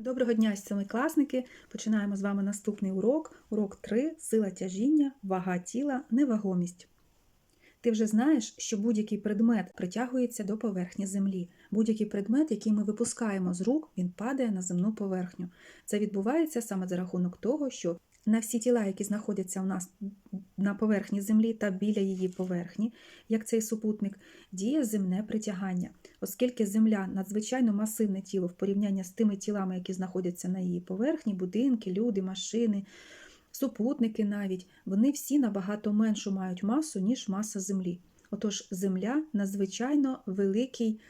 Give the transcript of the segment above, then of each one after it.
Доброго дня, семикласники! Починаємо з вами наступний урок. Урок 3. Сила тяжіння, вага тіла, невагомість. Ти вже знаєш, що будь-який предмет притягується до поверхні землі. Будь-який предмет, який ми випускаємо з рук, він падає на земну поверхню. Це відбувається саме за рахунок того, що на всі тіла, які знаходяться у нас на поверхні землі та біля її поверхні, як цей супутник, діє земне притягання. Оскільки Земля надзвичайно масивне тіло в порівнянні з тими тілами, які знаходяться на її поверхні, будинки, люди, машини, супутники навіть, вони всі набагато меншу мають масу, ніж маса Землі. Отож, Земля надзвичайно великий,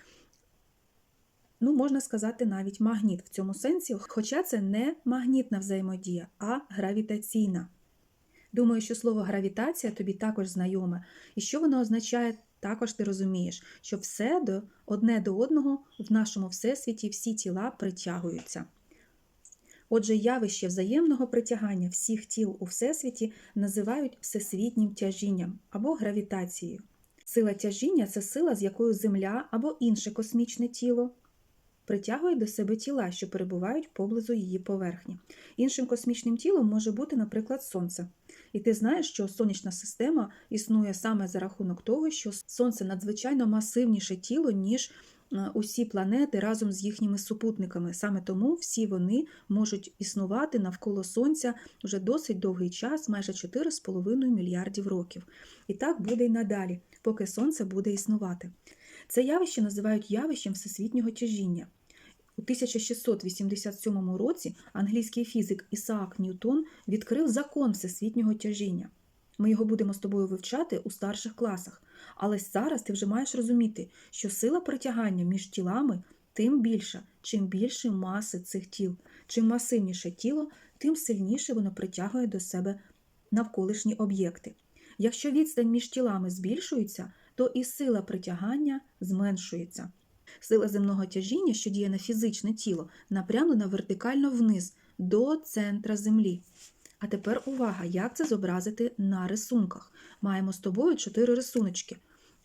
ну, можна сказати, навіть магніт в цьому сенсі, хоча це не магнітна взаємодія, а гравітаційна. Думаю, що слово гравітація тобі також знайоме, і що воно означає також ти розумієш, що все до одне до одного в нашому всесвіті всі тіла притягуються. Отже, явище взаємного притягання всіх тіл у всесвіті називають всесвітнім тяжінням або гравітацією. Сила тяжіння це сила, з якою Земля або інше космічне тіло притягує до себе тіла, що перебувають поблизу її поверхні. Іншим космічним тілом може бути, наприклад, Сонце. І ти знаєш, що сонячна система існує саме за рахунок того, що Сонце надзвичайно масивніше тіло, ніж е, усі планети разом з їхніми супутниками. Саме тому всі вони можуть існувати навколо Сонця вже досить довгий час, майже 4,5 мільярдів років. І так буде й надалі, поки Сонце буде існувати. Це явище називають явищем всесвітнього тяжіння. У 1687 році англійський фізик Ісаак Ньютон відкрив закон всесвітнього тяжіння. Ми його будемо з тобою вивчати у старших класах. Але зараз ти вже маєш розуміти, що сила притягання між тілами тим більша, чим більше маси цих тіл. Чим масивніше тіло, тим сильніше воно притягує до себе навколишні об'єкти. Якщо відстань між тілами збільшується, то і сила притягання зменшується. Сила земного тяжіння, що діє на фізичне тіло, напрямлена вертикально вниз до центра Землі. А тепер увага, як це зобразити на рисунках. Маємо з тобою чотири рисуночки.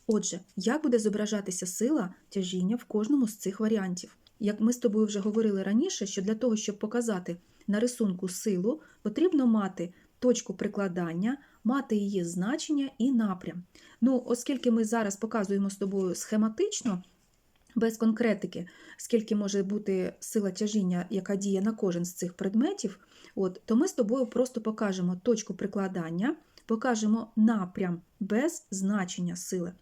Отже, як буде зображатися сила тяжіння в кожному з цих варіантів? Як ми з тобою вже говорили раніше, що для того, щоб показати на рисунку силу, потрібно мати точку прикладання, мати її значення і напрям. Ну, оскільки ми зараз показуємо з тобою схематично, без конкретики, скільки може бути сила тяжіння, яка діє на кожен з цих предметів, от, то ми з тобою просто покажемо точку прикладання, покажемо напрям без значення сили,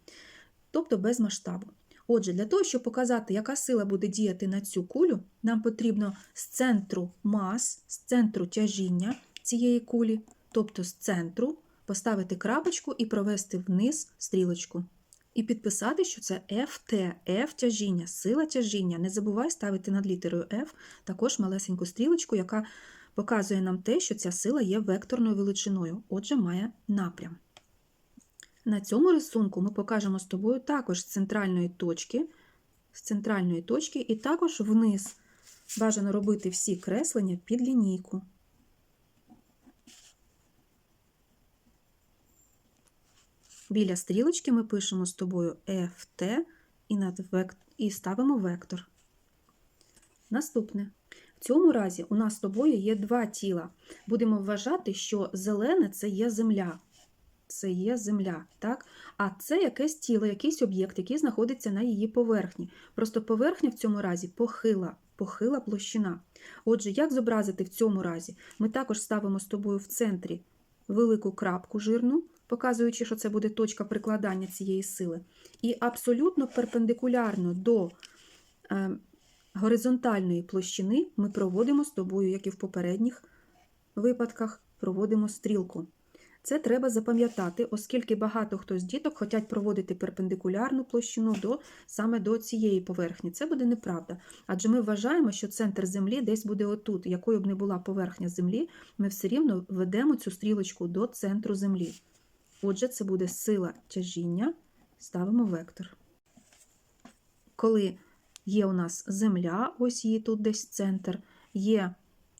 тобто без масштабу. Отже, для того, щоб показати, яка сила буде діяти на цю кулю, нам потрібно з центру мас, з центру тяжіння цієї кулі, тобто з центру, поставити крапочку і провести вниз стрілочку. І підписати, що це FT, F тяжіння, сила тяжіння. Не забувай ставити над літерою F також малесеньку стрілочку, яка показує нам те, що ця сила є векторною величиною, отже, має напрям. На цьому рисунку ми покажемо з тобою також з центральної точки, з центральної точки і також вниз. Бажано робити всі креслення під лінійку. Біля стрілочки ми пишемо з тобою FT і, над век... і ставимо вектор. Наступне. В цьому разі у нас з тобою є два тіла. Будемо вважати, що зелене це є земля. Це є земля, так? А це якесь тіло, якийсь об'єкт, який знаходиться на її поверхні. Просто поверхня в цьому разі похила, похила площина. Отже, як зобразити в цьому разі? Ми також ставимо з тобою в центрі велику крапку жирну, показуючи, що це буде точка прикладання цієї сили. І абсолютно перпендикулярно до е, горизонтальної площини ми проводимо з тобою, як і в попередніх випадках, проводимо стрілку. Це треба запам'ятати, оскільки багато хто з діток хочуть проводити перпендикулярну площину до, саме до цієї поверхні. Це буде неправда. Адже ми вважаємо, що центр Землі десь буде отут. Якою б не була поверхня Землі, ми все рівно ведемо цю стрілочку до центру Землі. Отже, це буде сила тяжіння, ставимо вектор. Коли є у нас Земля, ось її тут десь центр, є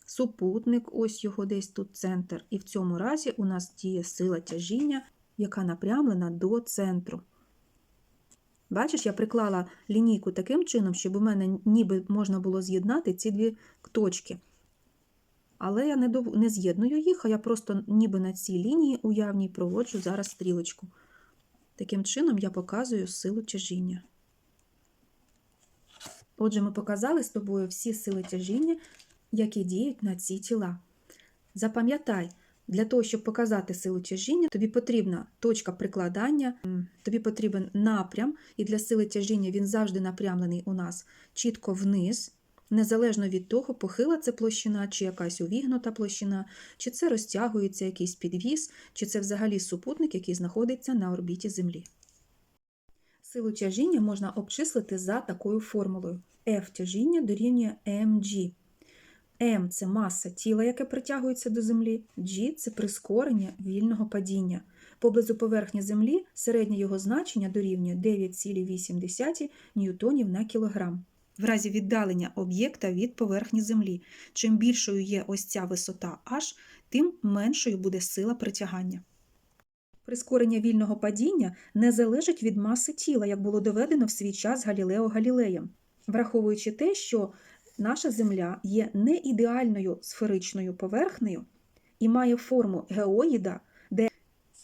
супутник, ось його десь тут центр. І в цьому разі у нас діє сила тяжіння, яка напрямлена до центру. Бачиш, я приклала лінійку таким чином, щоб у мене ніби можна було з'єднати ці дві точки. Але я не, дов- не з'єдную їх, а я просто ніби на цій лінії уявній проводжу зараз стрілочку. Таким чином я показую силу тяжіння. Отже, ми показали з тобою всі сили тяжіння, які діють на ці тіла. Запам'ятай, для того, щоб показати силу тяжіння, тобі потрібна точка прикладання, тобі потрібен напрям, і для сили тяжіння він завжди напрямлений у нас чітко вниз, незалежно від того, похила це площина, чи якась увігнута площина, чи це розтягується якийсь підвіс, чи це взагалі супутник, який знаходиться на орбіті Землі. Силу тяжіння можна обчислити за такою формулою. F тяжіння дорівнює mg. M – це маса тіла, яке притягується до Землі, G – це прискорення вільного падіння. Поблизу поверхні Землі середнє його значення дорівнює 9,8 ньютонів на кілограм. В разі віддалення об'єкта від поверхні Землі. Чим більшою є ось ця висота H, тим меншою буде сила притягання. Прискорення вільного падіння не залежить від маси тіла, як було доведено в свій час Галілео Галілеєм, враховуючи те, що наша Земля є не ідеальною сферичною поверхнею і має форму геоїда,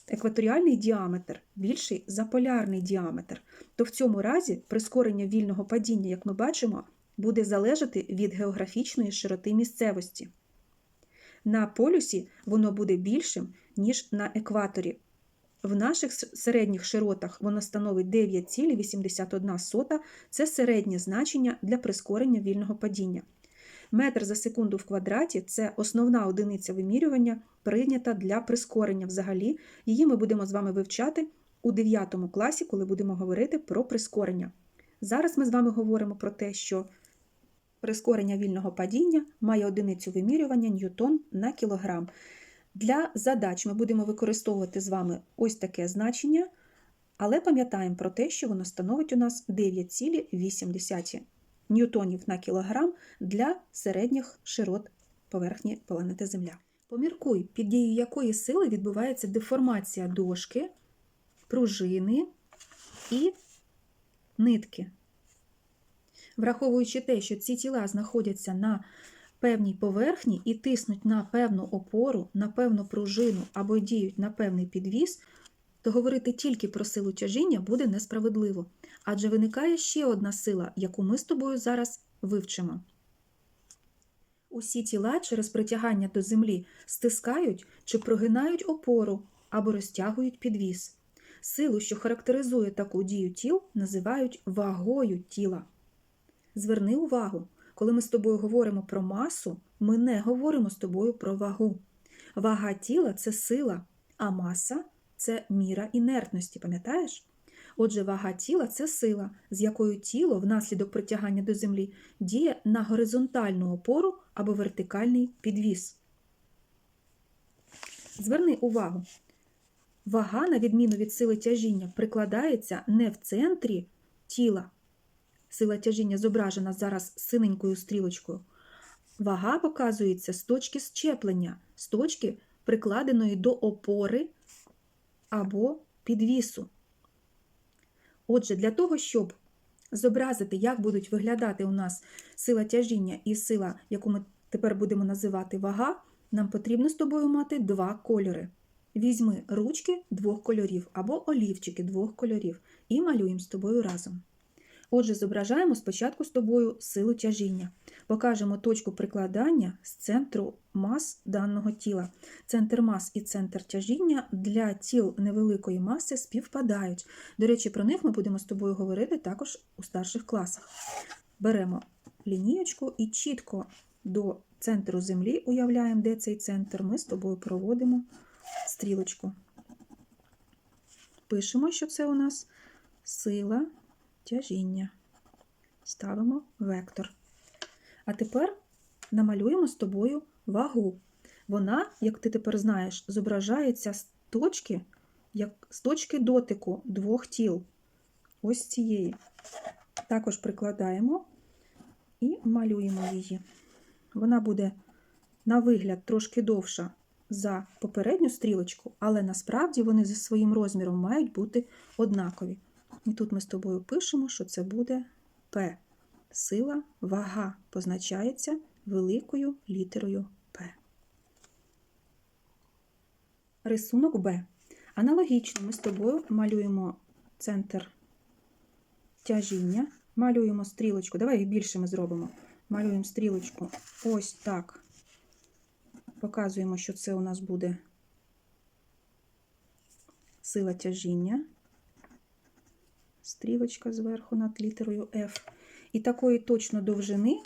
екваторіальний діаметр більший за полярний діаметр, то в цьому разі прискорення вільного падіння, як ми бачимо, буде залежати від географічної широти місцевості. На полюсі воно буде більшим, ніж на екваторі. В наших середніх широтах воно становить 9,81 це середнє значення для прискорення вільного падіння. Метр за секунду в квадраті це основна одиниця вимірювання, прийнята для прискорення взагалі. Її ми будемо з вами вивчати у 9 класі, коли будемо говорити про прискорення. Зараз ми з вами говоримо про те, що прискорення вільного падіння має одиницю вимірювання ньютон на кілограм. Для задач ми будемо використовувати з вами ось таке значення, але пам'ятаємо про те, що воно становить у нас 9,8 ньютонів на кілограм для середніх широт поверхні планети Земля. Поміркуй, під дією якої сили відбувається деформація дошки, пружини і нитки. Враховуючи те, що ці тіла знаходяться на певній поверхні і тиснуть на певну опору, на певну пружину або діють на певний підвіс, то говорити тільки про силу тяжіння буде несправедливо, адже виникає ще одна сила, яку ми з тобою зараз вивчимо. Усі тіла через притягання до землі стискають чи прогинають опору або розтягують підвіс. Силу, що характеризує таку дію тіл, називають вагою тіла. Зверни увагу, коли ми з тобою говоримо про масу, ми не говоримо з тобою про вагу. Вага тіла це сила, а маса це міра інертності, пам'ятаєш? Отже, вага тіла це сила, з якою тіло внаслідок притягання до землі діє на горизонтальну опору або вертикальний підвіс. Зверни увагу, вага, на відміну від сили тяжіння, прикладається не в центрі тіла. Сила тяжіння зображена зараз синенькою стрілочкою. Вага показується з точки щеплення, з точки, прикладеної до опори або підвісу. Отже, для того, щоб зобразити, як будуть виглядати у нас сила тяжіння і сила, яку ми тепер будемо називати вага, нам потрібно з тобою мати два кольори. Візьми ручки двох кольорів або олівчики двох кольорів і малюємо з тобою разом. Отже, зображаємо спочатку з тобою силу тяжіння. Покажемо точку прикладання з центру мас даного тіла. Центр мас і центр тяжіння для тіл невеликої маси співпадають. До речі, про них ми будемо з тобою говорити також у старших класах. Беремо лінієчку і чітко до центру землі уявляємо, де цей центр. Ми з тобою проводимо стрілочку. Пишемо, що це у нас сила тяжіння. Ставимо вектор. А тепер намалюємо з тобою вагу. Вона, як ти тепер знаєш, зображається з точки, як з точки дотику двох тіл. Ось цієї. Також прикладаємо і малюємо її. Вона буде на вигляд трошки довша за попередню стрілочку, але насправді вони за своїм розміром мають бути однакові. І тут ми з тобою пишемо, що це буде П. Сила, вага позначається великою літерою П. Рисунок Б. Аналогічно ми з тобою малюємо центр тяжіння, малюємо стрілочку. Давай їх більше ми зробимо. Малюємо стрілочку ось так. Показуємо, що це у нас буде сила тяжіння. Стрілочка зверху над літерою F. І такої точно довжини,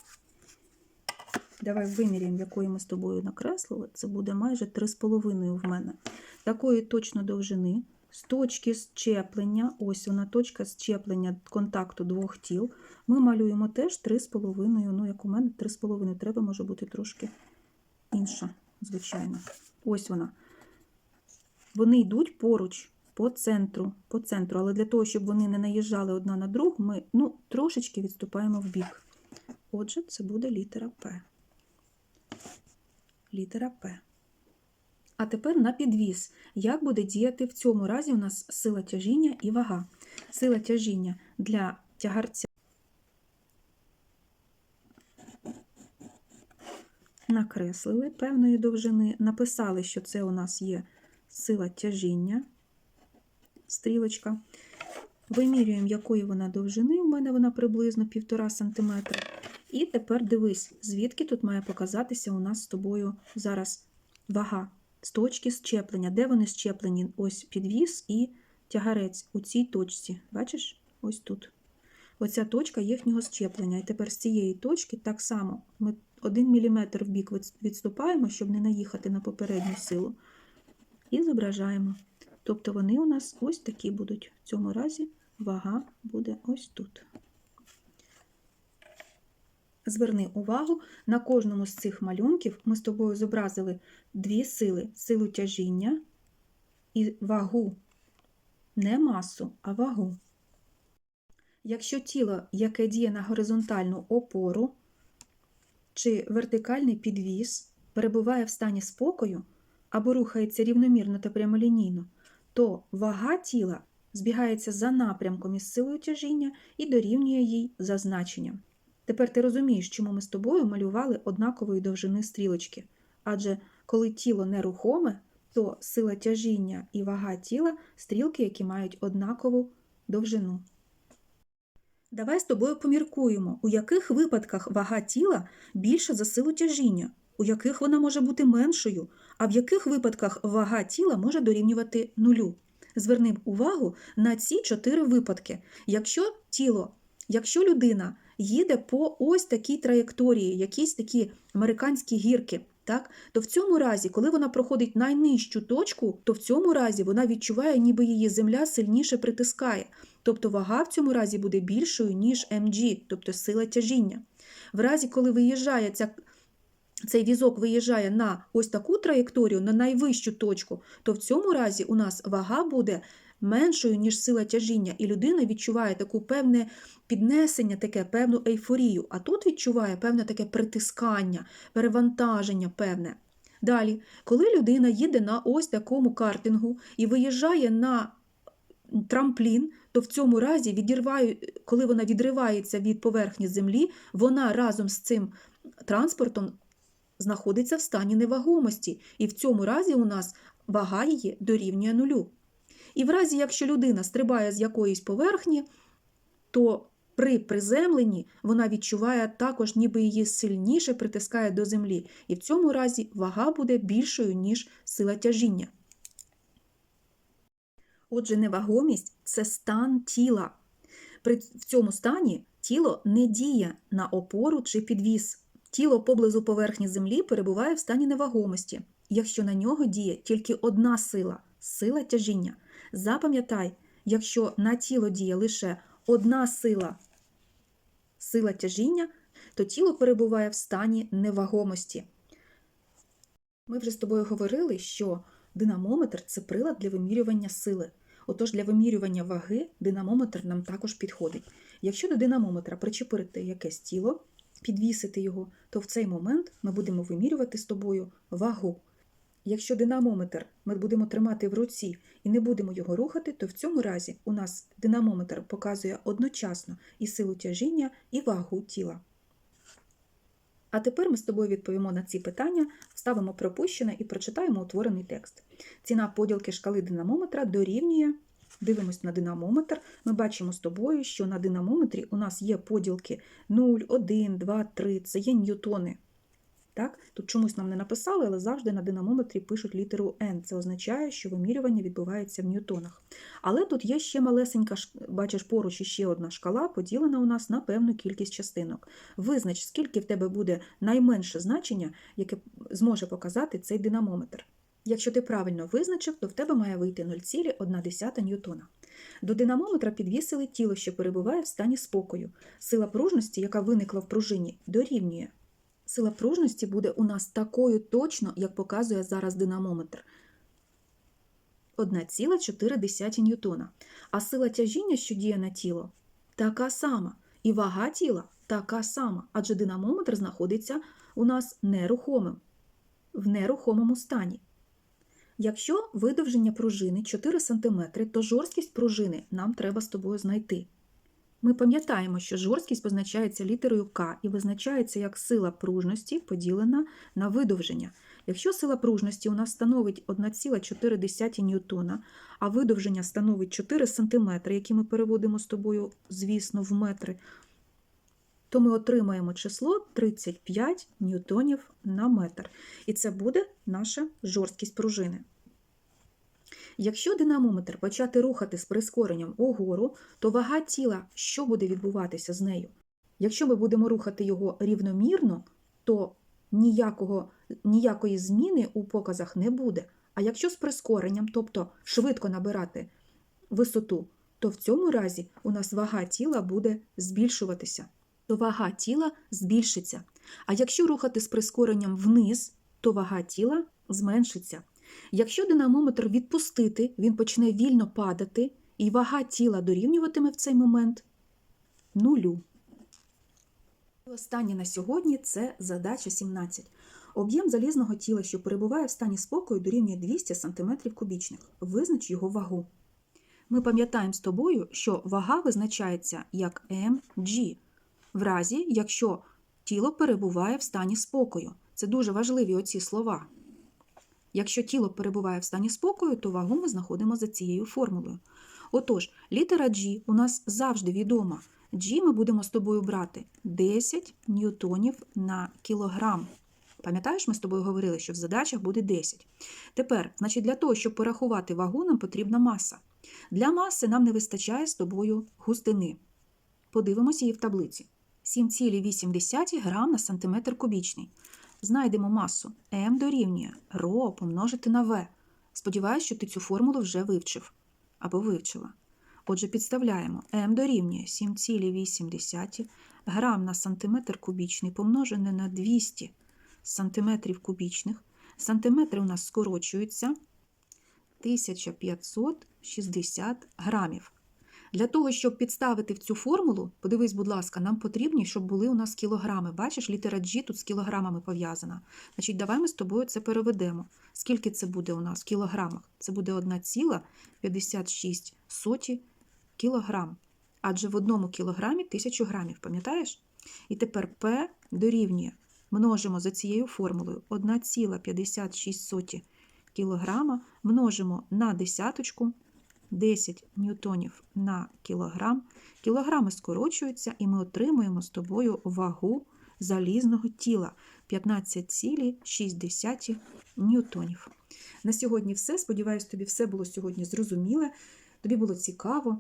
давай виміряємо, якої ми з тобою накреслили, це буде майже 3,5 в мене. Такої точно довжини, з точки щеплення, ось вона точка щеплення контакту двох тіл, ми малюємо теж 3,5, ну як у мене 3,5, треба може бути трошки інша, звичайно. Ось вона. Вони йдуть поруч, по центру, по центру, але для того, щоб вони не наїжджали одна на другу, ми ну, трошечки відступаємо в бік. Отже, це буде літера П. Літера П. А тепер на підвіз. Як буде діяти в цьому разі у нас сила тяжіння і вага? Сила тяжіння для тягарця накреслили певної довжини, написали, що це у нас є сила тяжіння, стрілочка. Вимірюємо, якої вона довжини, у мене вона приблизно 1,5 см. І тепер дивись, звідки тут має показатися у нас з тобою зараз вага з точки щеплення. Де вони щеплені? Ось підвіз і тягарець у цій точці. Бачиш? Ось тут. Оця точка їхнього щеплення. І тепер з цієї точки так само ми 1 мм в бік відступаємо, щоб не наїхати на попередню силу. І зображаємо. Тобто вони у нас ось такі будуть. В цьому разі вага буде ось тут. Зверни увагу, на кожному з цих малюнків ми з тобою зобразили дві сили: силу тяжіння і вагу. Не масу, а вагу. Якщо тіло, яке діє на горизонтальну опору чи вертикальний підвіз, перебуває в стані спокою або рухається рівномірно та прямолінійно, то вага тіла збігається за напрямком із силою тяжіння і дорівнює їй за значенням. Тепер ти розумієш, чому ми з тобою малювали однакової довжини стрілочки. Адже коли тіло нерухоме, то сила тяжіння і вага тіла стрілки, які мають однакову довжину. Давай з тобою поміркуємо, у яких випадках вага тіла більша за силу тяжіння, у яких вона може бути меншою, а в яких випадках вага тіла може дорівнювати нулю. Зверни увагу на ці чотири випадки. Якщо тіло, якщо людина їде по ось такій траєкторії, якісь такі американські гірки, так, то в цьому разі, коли вона проходить найнижчу точку, то в цьому разі вона відчуває, ніби її земля сильніше притискає. Тобто вага в цьому разі буде більшою, ніж mg, тобто сила тяжіння. В разі, коли виїжджає ця, цей візок виїжджає на ось таку траєкторію, на найвищу точку, то в цьому разі у нас вага буде меншою, ніж сила тяжіння, і людина відчуває таку певне піднесення, таке певну ейфорію, а тут відчуває певне таке притискання, перевантаження певне. Далі, коли людина їде на ось такому картингу і виїжджає на трамплін, то в цьому разі, відірває, коли вона відривається від поверхні землі, вона разом з цим транспортом знаходиться в стані невагомості, і в цьому разі у нас вага її дорівнює нулю. І в разі, якщо людина стрибає з якоїсь поверхні, то при приземленні вона відчуває також, ніби її сильніше притискає до землі, і в цьому разі вага буде більшою, ніж сила тяжіння. Отже, невагомість це стан тіла. При в цьому стані тіло не діє на опору чи підвіз. Тіло поблизу поверхні землі перебуває в стані невагомості, якщо на нього діє тільки одна сила сила тяжіння. Запам'ятай, якщо на тіло діє лише одна сила сила тяжіння, то тіло перебуває в стані невагомості. Ми вже з тобою говорили, що динамометр це прилад для вимірювання сили. Отож, для вимірювання ваги динамометр нам також підходить. Якщо до динамометра причепурити якесь тіло, підвісити його, то в цей момент ми будемо вимірювати з тобою вагу. Якщо динамометр ми будемо тримати в руці і не будемо його рухати, то в цьому разі у нас динамометр показує одночасно і силу тяжіння, і вагу тіла. А тепер ми з тобою відповімо на ці питання, вставимо пропущене і прочитаємо утворений текст. Ціна поділки шкали динамометра дорівнює. Дивимось на динамометр. Ми бачимо з тобою, що на динамометрі у нас є поділки 0, 1, 2, 3, це є ньютони. Так? Тут чомусь нам не написали, але завжди на динамометрі пишуть літеру N. Це означає, що вимірювання відбувається в ньютонах. Але тут є ще малесенька, бачиш, поруч іще одна шкала, поділена у нас на певну кількість частинок. Визнач, скільки в тебе буде найменше значення, яке зможе показати цей динамометр. Якщо ти правильно визначив, то в тебе має вийти 0,1 ньютона. До динамометра підвісили тіло, що перебуває в стані спокою. Сила пружності, яка виникла в пружині, дорівнює. Сила пружності буде у нас такою точно, як показує зараз динамометр. 1,4 ньютона. А сила тяжіння, що діє на тіло, така сама. І вага тіла така сама, адже динамометр знаходиться у нас нерухомим, в нерухомому стані. Якщо видовження пружини 4 см, то жорсткість пружини нам треба з тобою знайти. Ми пам'ятаємо, що жорсткість позначається літерою К і визначається як сила пружності поділена на видовження. Якщо сила пружності у нас становить 1,4 ньютона, а видовження становить 4 см, які ми переводимо з тобою, звісно, в метри, то ми отримаємо число 35 ньютонів на метр. І це буде наша жорсткість пружини. Якщо динамометр почати рухати з прискоренням угору, то вага тіла, що буде відбуватися з нею? Якщо ми будемо рухати його рівномірно, то ніякого, ніякої зміни у показах не буде. А якщо з прискоренням, тобто швидко набирати висоту, то в цьому разі у нас вага тіла буде збільшуватися. То вага тіла збільшиться. А якщо рухати з прискоренням вниз, то вага тіла зменшиться. Якщо динамометр відпустити, він почне вільно падати, і вага тіла дорівнюватиме в цей момент нулю. І Останнє на сьогодні це задача 17. Об'єм залізного тіла, що перебуває в стані спокою, дорівнює 200 см кубічних. Визнач його вагу. Ми пам'ятаємо з тобою, що вага визначається як mg, в разі, якщо тіло перебуває в стані спокою. Це дуже важливі оці слова. Якщо тіло перебуває в стані спокою, то вагу ми знаходимо за цією формулою. Отож, літера G у нас завжди відома. G ми будемо з тобою брати 10 ньютонів на кілограм. Пам'ятаєш, ми з тобою говорили, що в задачах буде 10. Тепер, значить, для того, щоб порахувати вагу, нам потрібна маса. Для маси нам не вистачає з тобою густини. Подивимося її в таблиці. 7,8 грам на сантиметр кубічний. Знайдемо масу М дорівнює ро помножити на В. Сподіваюсь, що ти цю формулу вже вивчив або вивчила. Отже, підставляємо М дорівнює 7,8 грам на сантиметр кубічний помножене на 200 сантиметрів кубічних. Сантиметри у нас скорочуються 1560 грамів. Для того, щоб підставити в цю формулу, подивись, будь ласка, нам потрібні, щоб були у нас кілограми. Бачиш, літера G тут з кілограмами пов'язана. Значить, давай ми з тобою це переведемо. Скільки це буде у нас в кілограмах? Це буде 1,56 кілограм. Адже в одному кілограмі 1000 грамів, пам'ятаєш? І тепер P дорівнює. Множимо за цією формулою 1,56 кілограма, множимо на десяточку, 10 ньютонів на кілограм. Кілограми скорочуються, і ми отримуємо з тобою вагу залізного тіла 15,6 ньютонів. На сьогодні все. Сподіваюсь, тобі все було сьогодні зрозуміле, тобі було цікаво.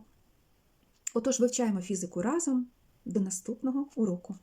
Отож, вивчаємо фізику разом до наступного уроку.